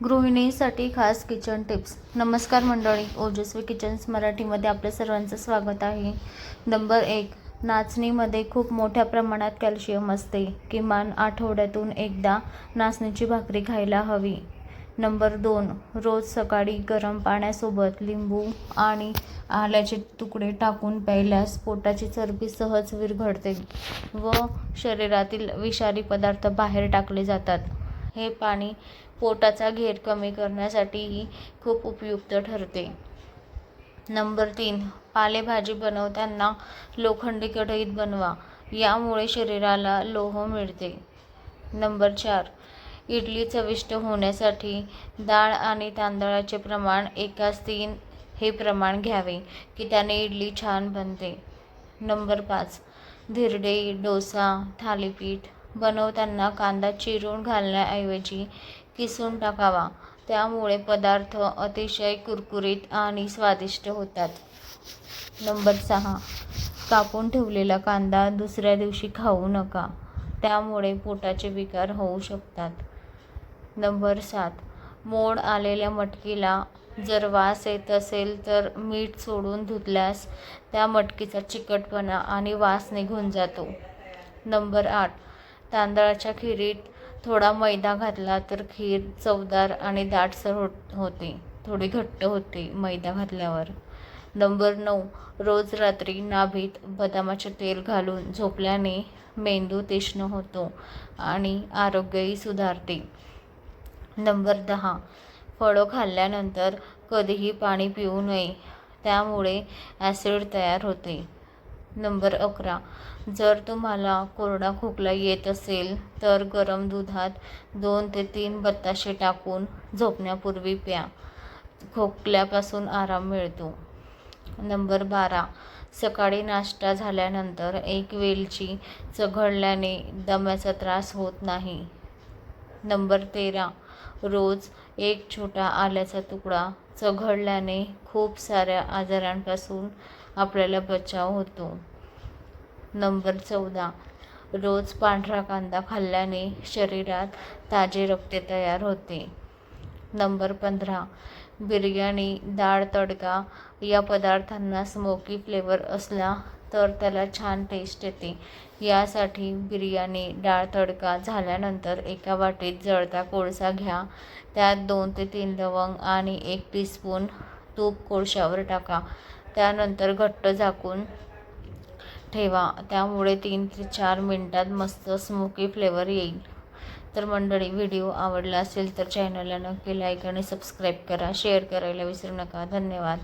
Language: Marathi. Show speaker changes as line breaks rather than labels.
गृहिणीसाठी खास किचन टिप्स. नमस्कार मंडळी ओजस्वी किचन्स मराठीमध्ये आपल्या सर्वांचं स्वागत आहे. नंबर एक नाचणीमध्ये खूप मोठ्या प्रमाणात कॅल्शियम असते. किमान आठवड्यातून एकदा नाचणीची भाकरी खायला हवी. नंबर दोन रोज सकाळी गरम पाण्यासोबत लिंबू आणि आल्याचे तुकडे टाकून प्यायल्यास पोटाची चरबी सहज विरघळते व शरीरातील विषारी पदार्थ बाहेर टाकले जातात. हे पाणी पोटाचा घेर कमी करण्यासाठीही खूप उपयुक्त ठरते. नंबर तीन पालेभाजी बनवताना लोखंडी कढईत बनवा यामुळे शरीराला लोह मिळते. नंबर चार इडली चविष्ट होण्यासाठी डाळ आणि तांदळाचे प्रमाण एकाच तीन हे प्रमाण घ्यावे की त्याने इडली छान बनते. नंबर पाच धिरडे डोसा थालीपीठ बनवताना कांदा चिरून घालण्याऐवजी किसून टाकावा. त्यामुळे पदार्थ अतिशय कुरकुरीत आणि स्वादिष्ट होतात. नंबर सहा. कापून ठेवलेला कांदा दुसऱ्या दिवशी खाऊ नका. त्यामुळे पोटाचे विकार होऊ शकतात. नंबर सात. मोड आलेल्या मटकीला जर वास येत असेल तर मीठ सोडून धुतल्यास त्या मटकीचा चिकटपणा आणि वास निघून जातो. नंबर आठ. तांदळाच्या खिरीत थोडा मैदा घातला तर खीर चवदार आणि दाटसर होत होते. थोडी घट्ट होते मैदा घातल्यावर. नंबर नऊ. रोज रात्री नाभीत बदामाचे तेल घालून झोपल्याने मेंदू तीक्ष्ण होतो आणि आरोग्यही सुधारते. नंबर दहा. फळं खाल्ल्यानंतर कधीही पाणी पिऊ नये. त्यामुळे ॲसिड तयार होते. नंबर अकरा. जर तुम्हाला कोरडा खोकला येत असेल तर गरम दुधात दोन ते तीन बत्ताशे टाकून झोपण्यापूर्वी प्या. खोकल्यापासून आराम मिळतो. नंबर बारा. सकाळी नाश्ता झाल्यानंतर एक वेलची चघळल्याने दम्याचा त्रास होत नाही. नंबर तेरा. रोज एक छोटा आल्याचा तुकडा चघळल्याने खूप साऱ्या आजारांपासून आपल्याला बचाव होतो. नंबर चौदा. रोज पांढरा कांदा खाल्ल्याने शरीरात ताजे रक्त तयार होते. नंबर पंधरा. बिर्याणी डाळ तडका या पदार्थांना स्मोकी फ्लेवर असला तर त्याला छान टेस्ट येते. यासाठी बिर्याणी डाळ तडका झाल्यानंतर एका वाटीत जळता कोळसा घ्या. त्यात दोन ते तीन लवंग आणि एक टीस्पून तूप कोळशावर टाका. त्यानंतर घट्ट झाकून ठेवा. त्यामुळे तीन ते चार मिनटात मस्त स्मोकी फ्लेवर येईल. तर मंडळी व्हिडिओ आवडला असेल तर चॅनलला नक्की लाईक आणि सबस्क्राईब करा. शेअर करायला विसरू नका. धन्यवाद.